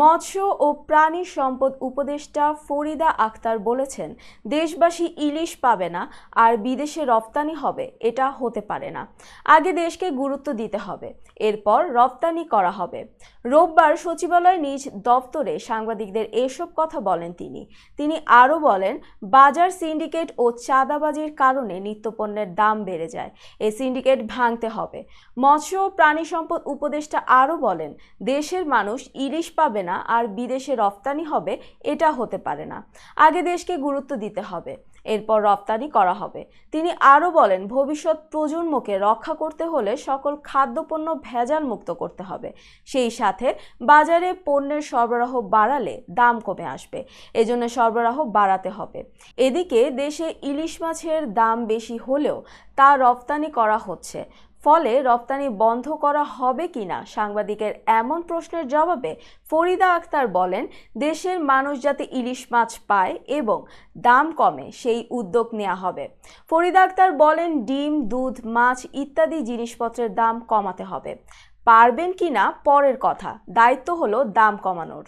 মৎস্য ও প্রাণী সম্পদ উপদেষ্টা ফরিদা আক্তার বলেছেন, দেশবাসী ইলিশ পাবে না আর বিদেশে রপ্তানি হবে, এটা হতে পারে না। আগে দেশকে গুরুত্ব দিতে হবে, এরপর রপ্তানি করা হবে। রোববার সচিবালয় নিজ দপ্তরে সাংবাদিকদের এসব কথা বলেন তিনি। তিনি আরও বলেন, বাজার সিন্ডিকেট ও চাঁদাবাজির কারণে নিত্যপণ্যের দাম বেড়ে যায় এই সিন্ডিকেট ভাঙতে হবে। মৎস্য ও প্রাণী সম্পদ উপদেষ্টা আরও বলেন, দেশের মানুষ ইলিশ পাবে না আর বিদেশে রপ্তানি হবে, এটা হতে পারে না। আগে দেশকে গুরুত্ব দিতে হবে, এরপর রপ্তানি করা হবে। তিনি আরও বলেন, ভবিষ্যৎ প্রজন্মকে রক্ষা করতে হলে সকল খাদ্যপণ্য ভেজাল মুক্ত করতে হবে। সেই সাথে বাজারে পণ্যের সরবরাহ বাড়ালে দাম কমে আসবে, এজন্য সরবরাহ বাড়াতে হবে। এদিকে দেশে ইলিশ মাছের দাম বেশি হলেও তা রপ্তানি করা হচ্ছে। ফলে রপ্তানি বন্ধ করা হবে কিনা সাংবাদিকের এমন প্রশ্নের জবাবে ফরিদা আক্তার বলেন, দেশের মানুষ যাতে ইলিশ মাছ পায় এবং দাম কমে সেই উদ্যোগ নেওয়া হবে। ফরিদা আক্তার বলেন, ডিম, দুধ, মাছ ইত্যাদি জিনিসপত্রের দাম কমাতে হবে। পারবেন কিনা? পরের কথা। দায়িত্ব হলো দাম কমানোর।